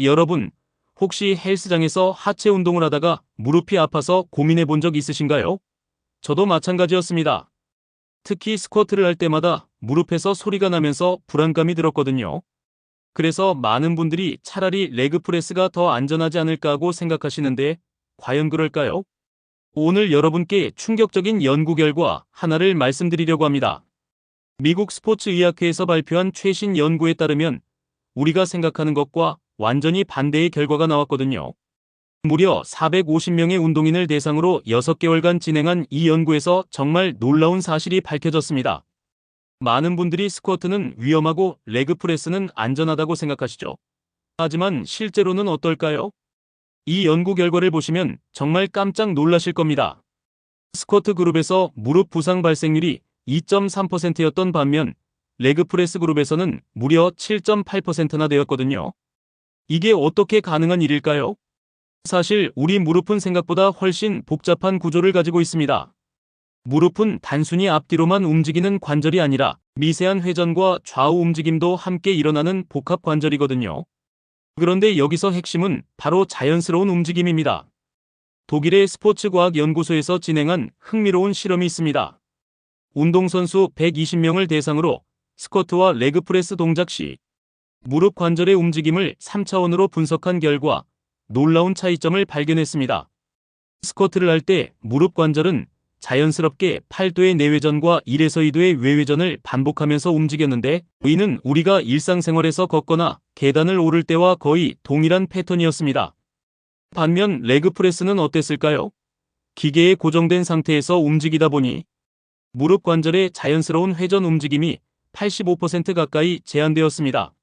여러분, 혹시 헬스장에서 하체 운동을 하다가 무릎이 아파서 고민해 본 적 있으신가요? 저도 마찬가지였습니다. 특히 스쿼트를 할 때마다 무릎에서 소리가 나면서 불안감이 들었거든요. 그래서 많은 분들이 차라리 레그 프레스가 더 안전하지 않을까 하고 생각하시는데 과연 그럴까요? 오늘 여러분께 충격적인 연구 결과 하나를 말씀드리려고 합니다. 미국 스포츠 의학회에서 발표한 최신 연구에 따르면 우리가 생각하는 것과 완전히 반대의 결과가 나왔거든요. 무려 450명의 운동인을 대상으로 6개월간 진행한 이 연구에서 정말 놀라운 사실이 밝혀졌습니다. 많은 분들이 스쿼트는 위험하고 레그 프레스는 안전하다고 생각하시죠. 하지만 실제로는 어떨까요? 이 연구 결과를 보시면 정말 깜짝 놀라실 겁니다. 스쿼트 그룹에서 무릎 부상 발생률이 2.3%였던 반면 레그 프레스 그룹에서는 무려 7.8%나 되었거든요. 이게 어떻게 가능한 일일까요? 사실 우리 무릎은 생각보다 훨씬 복잡한 구조를 가지고 있습니다. 무릎은 단순히 앞뒤로만 움직이는 관절이 아니라 미세한 회전과 좌우 움직임도 함께 일어나는 복합 관절이거든요. 그런데 여기서 핵심은 바로 자연스러운 움직임입니다. 독일의 스포츠과학연구소에서 진행한 흥미로운 실험이 있습니다. 운동선수 120명을 대상으로 스쿼트와 레그프레스 동작 시 무릎 관절의 움직임을 3차원으로 분석한 결과 놀라운 차이점을 발견했습니다. 스쿼트를 할 때 무릎 관절은 자연스럽게 8도의 내외전과 1에서 2도의 외외전을 반복하면서 움직였는데 이는 우리가 일상생활에서 걷거나 계단을 오를 때와 거의 동일한 패턴이었습니다. 반면 레그 프레스는 어땠을까요? 기계에 고정된 상태에서 움직이다 보니 무릎 관절의 자연스러운 회전 움직임이 85% 가까이 제한되었습니다.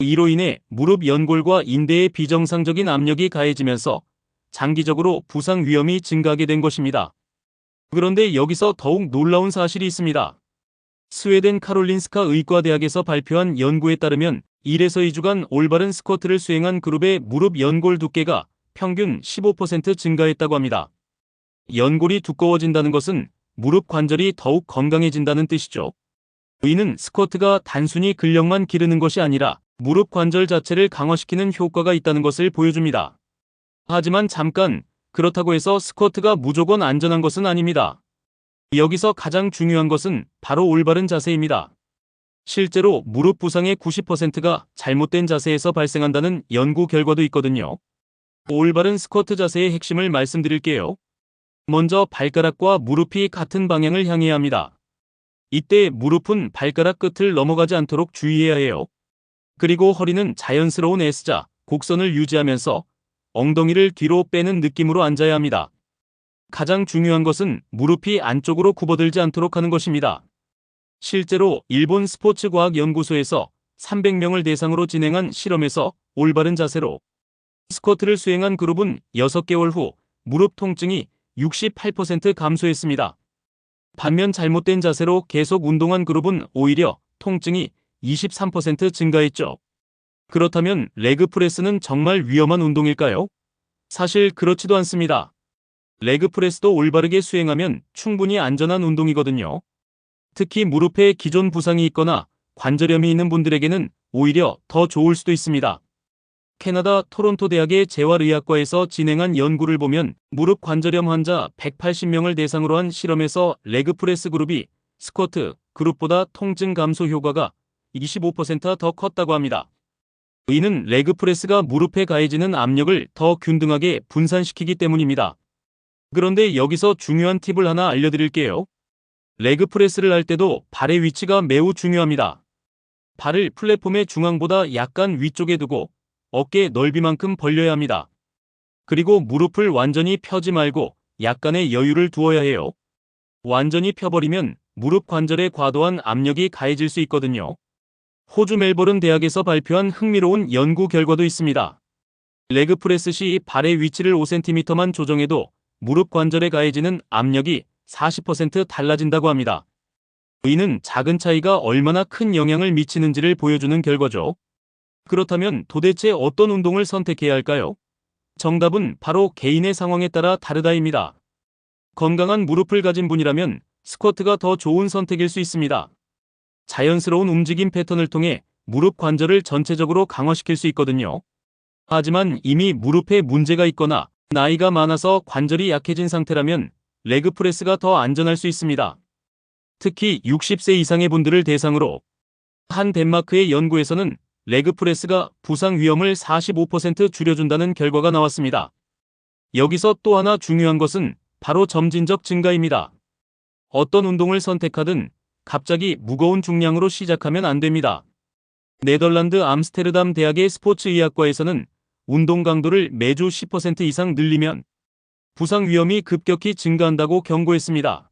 이로 인해 무릎 연골과 인대의 비정상적인 압력이 가해지면서 장기적으로 부상 위험이 증가하게 된 것입니다. 그런데 여기서 더욱 놀라운 사실이 있습니다. 스웨덴 카롤린스카 의과대학에서 발표한 연구에 따르면 1에서 2주간 올바른 스쿼트를 수행한 그룹의 무릎 연골 두께가 평균 15% 증가했다고 합니다. 연골이 두꺼워진다는 것은 무릎 관절이 더욱 건강해진다는 뜻이죠. 이는 스쿼트가 단순히 근력만 기르는 것이 아니라 무릎 관절 자체를 강화시키는 효과가 있다는 것을 보여줍니다. 하지만 잠깐, 그렇다고 해서 스쿼트가 무조건 안전한 것은 아닙니다. 여기서 가장 중요한 것은 바로 올바른 자세입니다. 실제로 무릎 부상의 90%가 잘못된 자세에서 발생한다는 연구 결과도 있거든요. 올바른 스쿼트 자세의 핵심을 말씀드릴게요. 먼저 발가락과 무릎이 같은 방향을 향해야 합니다. 이때 무릎은 발가락 끝을 넘어가지 않도록 주의해야 해요. 그리고 허리는 자연스러운 S자, 곡선을 유지하면서 엉덩이를 뒤로 빼는 느낌으로 앉아야 합니다. 가장 중요한 것은 무릎이 안쪽으로 굽어들지 않도록 하는 것입니다. 실제로 일본 스포츠과학연구소에서 300명을 대상으로 진행한 실험에서 올바른 자세로 스쿼트를 수행한 그룹은 6개월 후 무릎 통증이 68% 감소했습니다. 반면 잘못된 자세로 계속 운동한 그룹은 오히려 통증이 23% 증가했죠. 그렇다면 레그 프레스는 정말 위험한 운동일까요? 사실 그렇지도 않습니다. 레그 프레스도 올바르게 수행하면 충분히 안전한 운동이거든요. 특히 무릎에 기존 부상이 있거나 관절염이 있는 분들에게는 오히려 더 좋을 수도 있습니다. 캐나다 토론토 대학의 재활의학과에서 진행한 연구를 보면 무릎 관절염 환자 180명을 대상으로 한 실험에서 레그 프레스 그룹이 스쿼트 그룹보다 통증 감소 효과가 25%더 컸다고 합니다. 이는 레그 프레스가 무릎에 가해지는 압력을 더 균등하게 분산시키기 때문입니다. 그런데 여기서 중요한 팁을 하나 알려드릴게요. 레그 프레스를 할 때도 발의 위치가 매우 중요합니다. 발을 플랫폼의 중앙보다 약간 위쪽에 두고 어깨 넓이만큼 벌려야 합니다. 그리고 무릎을 완전히 펴지 말고 약간의 여유를 두어야 해요. 완전히 펴버리면 무릎 관절에 과도한 압력이 가해질 수 있거든요. 호주 멜버른 대학에서 발표한 흥미로운 연구 결과도 있습니다. 레그 프레스 시 발의 위치를 5cm만 조정해도 무릎 관절에 가해지는 압력이 40% 달라진다고 합니다. 이는 작은 차이가 얼마나 큰 영향을 미치는지를 보여주는 결과죠. 그렇다면 도대체 어떤 운동을 선택해야 할까요? 정답은 바로 개인의 상황에 따라 다르다입니다. 건강한 무릎을 가진 분이라면 스쿼트가 더 좋은 선택일 수 있습니다. 자연스러운 움직임 패턴을 통해 무릎 관절을 전체적으로 강화시킬 수 있거든요. 하지만 이미 무릎에 문제가 있거나 나이가 많아서 관절이 약해진 상태라면 레그 프레스가 더 안전할 수 있습니다. 특히 60세 이상의 분들을 대상으로 한 덴마크의 연구에서는 레그 프레스가 부상 위험을 45% 줄여준다는 결과가 나왔습니다. 여기서 또 하나 중요한 것은 바로 점진적 증가입니다. 어떤 운동을 선택하든 갑자기 무거운 중량으로 시작하면 안 됩니다. 네덜란드 암스테르담 대학의 스포츠의학과에서는 운동 강도를 매주 10% 이상 늘리면 부상 위험이 급격히 증가한다고 경고했습니다.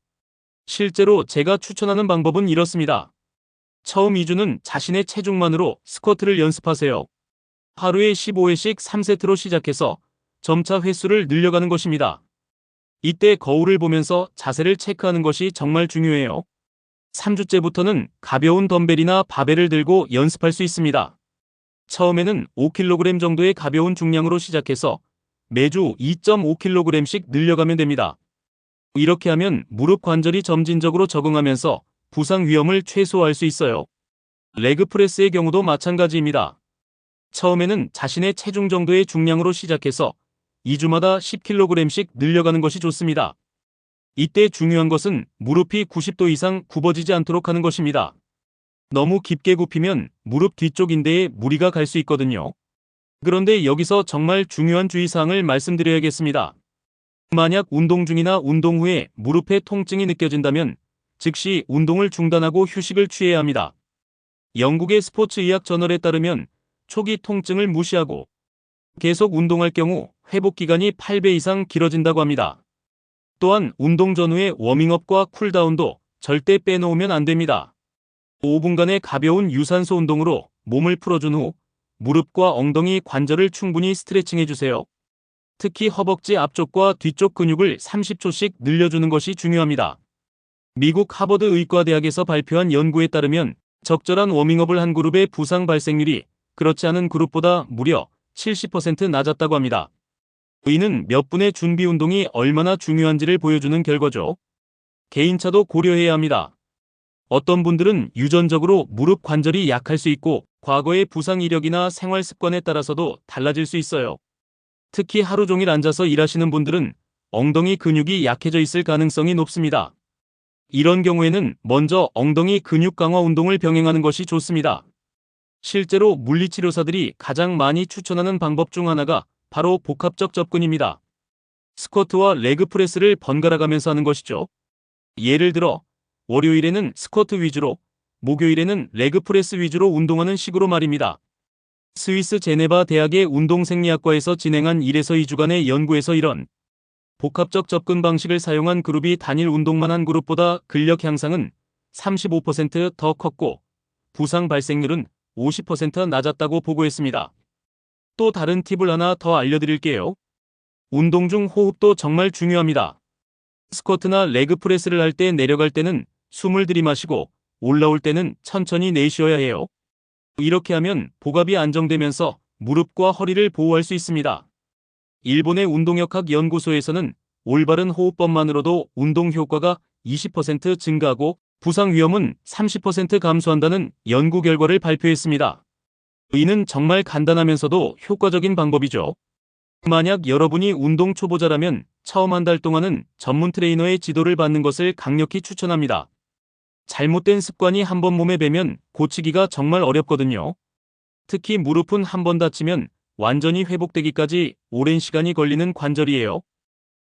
실제로 제가 추천하는 방법은 이렇습니다. 처음 2주는 자신의 체중만으로 스쿼트를 연습하세요. 하루에 15회씩 3세트로 시작해서 점차 횟수를 늘려가는 것입니다. 이때 거울을 보면서 자세를 체크하는 것이 정말 중요해요. 3주째부터는 가벼운 덤벨이나 바벨을 들고 연습할 수 있습니다. 처음에는 5kg 정도의 가벼운 중량으로 시작해서 매주 2.5kg씩 늘려가면 됩니다. 이렇게 하면 무릎 관절이 점진적으로 적응하면서 부상 위험을 최소화할 수 있어요. 레그 프레스의 경우도 마찬가지입니다. 처음에는 자신의 체중 정도의 중량으로 시작해서 2주마다 10kg씩 늘려가는 것이 좋습니다. 이때 중요한 것은 무릎이 90도 이상 굽어지지 않도록 하는 것입니다. 너무 깊게 굽히면 무릎 뒤쪽 인대에 무리가 갈 수 있거든요. 그런데 여기서 정말 중요한 주의사항을 말씀드려야겠습니다. 만약 운동 중이나 운동 후에 무릎에 통증이 느껴진다면 즉시 운동을 중단하고 휴식을 취해야 합니다. 영국의 스포츠 의학 저널에 따르면 초기 통증을 무시하고 계속 운동할 경우 회복 기간이 8배 이상 길어진다고 합니다. 또한 운동 전후의 워밍업과 쿨다운도 절대 빼놓으면 안 됩니다. 5분간의 가벼운 유산소 운동으로 몸을 풀어준 후 무릎과 엉덩이 관절을 충분히 스트레칭해 주세요. 특히 허벅지 앞쪽과 뒤쪽 근육을 30초씩 늘려주는 것이 중요합니다. 미국 하버드 의과대학에서 발표한 연구에 따르면 적절한 워밍업을 한 그룹의 부상 발생률이 그렇지 않은 그룹보다 무려 70% 낮았다고 합니다. 이는 몇 분의 준비 운동이 얼마나 중요한지를 보여주는 결과죠. 개인차도 고려해야 합니다. 어떤 분들은 유전적으로 무릎 관절이 약할 수 있고 과거의 부상 이력이나 생활 습관에 따라서도 달라질 수 있어요. 특히 하루 종일 앉아서 일하시는 분들은 엉덩이 근육이 약해져 있을 가능성이 높습니다. 이런 경우에는 먼저 엉덩이 근육 강화 운동을 병행하는 것이 좋습니다. 실제로 물리치료사들이 가장 많이 추천하는 방법 중 하나가 바로 복합적 접근입니다. 스쿼트와 레그 프레스를 번갈아 가면서 하는 것이죠. 예를 들어 월요일에는 스쿼트 위주로 목요일에는 레그 프레스 위주로 운동하는 식으로 말입니다. 스위스 제네바 대학의 운동생리학과에서 진행한 1에서 2주간의 연구에서 이런 복합적 접근 방식을 사용한 그룹이 단일 운동만 한 그룹보다 근력 향상은 35%더 컸고 부상 발생률은 50% 낮았다고 보고했습니다. 또 다른 팁을 하나 더 알려드릴게요. 운동 중 호흡도 정말 중요합니다. 스쿼트나 레그 프레스를 할 때 내려갈 때는 숨을 들이마시고 올라올 때는 천천히 내쉬어야 해요. 이렇게 하면 복압이 안정되면서 무릎과 허리를 보호할 수 있습니다. 일본의 운동역학 연구소에서는 올바른 호흡법만으로도 운동 효과가 20% 증가하고 부상 위험은 30% 감소한다는 연구 결과를 발표했습니다. 이는 정말 간단하면서도 효과적인 방법이죠. 만약 여러분이 운동 초보자라면 처음 한 달 동안은 전문 트레이너의 지도를 받는 것을 강력히 추천합니다. 잘못된 습관이 한 번 몸에 배면 고치기가 정말 어렵거든요. 특히 무릎은 한 번 다치면 완전히 회복되기까지 오랜 시간이 걸리는 관절이에요.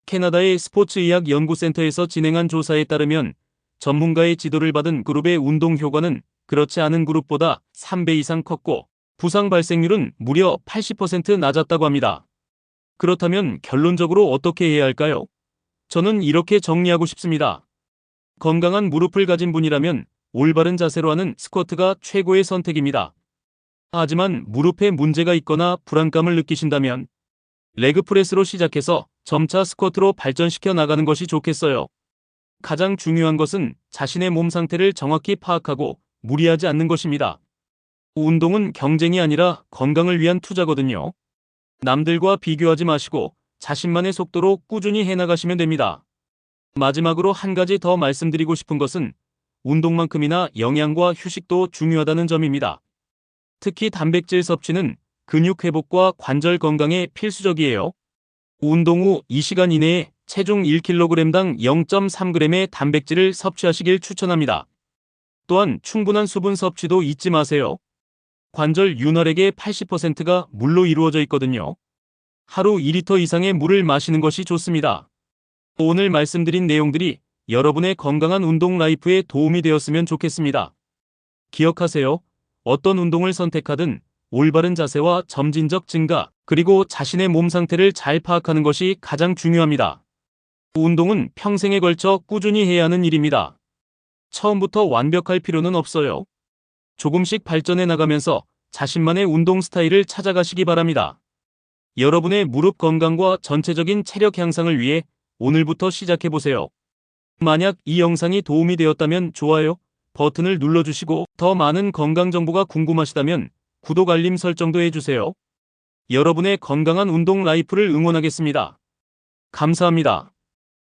캐나다의 스포츠의학 연구센터에서 진행한 조사에 따르면 전문가의 지도를 받은 그룹의 운동 효과는 그렇지 않은 그룹보다 3배 이상 컸고 부상 발생률은 무려 80% 낮았다고 합니다. 그렇다면 결론적으로 어떻게 해야 할까요? 저는 이렇게 정리하고 싶습니다. 건강한 무릎을 가진 분이라면 올바른 자세로 하는 스쿼트가 최고의 선택입니다. 하지만 무릎에 문제가 있거나 불안감을 느끼신다면 레그 프레스로 시작해서 점차 스쿼트로 발전시켜 나가는 것이 좋겠어요. 가장 중요한 것은 자신의 몸 상태를 정확히 파악하고 무리하지 않는 것입니다. 운동은 경쟁이 아니라 건강을 위한 투자거든요. 남들과 비교하지 마시고 자신만의 속도로 꾸준히 해나가시면 됩니다. 마지막으로 한 가지 더 말씀드리고 싶은 것은 운동만큼이나 영양과 휴식도 중요하다는 점입니다. 특히 단백질 섭취는 근육 회복과 관절 건강에 필수적이에요. 운동 후 2시간 이내에 체중 1kg당 0.3g의 단백질을 섭취하시길 추천합니다. 또한 충분한 수분 섭취도 잊지 마세요. 관절 윤활액의 80%가 물로 이루어져 있거든요. 하루 2리터 이상의 물을 마시는 것이 좋습니다. 오늘 말씀드린 내용들이 여러분의 건강한 운동 라이프에 도움이 되었으면 좋겠습니다. 기억하세요. 어떤 운동을 선택하든 올바른 자세와 점진적 증가, 그리고 자신의 몸 상태를 잘 파악하는 것이 가장 중요합니다. 운동은 평생에 걸쳐 꾸준히 해야 하는 일입니다. 처음부터 완벽할 필요는 없어요. 조금씩 발전해 나가면서 자신만의 운동 스타일을 찾아가시기 바랍니다. 여러분의 무릎 건강과 전체적인 체력 향상을 위해 오늘부터 시작해 보세요. 만약 이 영상이 도움이 되었다면 좋아요 버튼을 눌러주시고 더 많은 건강 정보가 궁금하시다면 구독 알림 설정도 해주세요. 여러분의 건강한 운동 라이프를 응원하겠습니다. 감사합니다.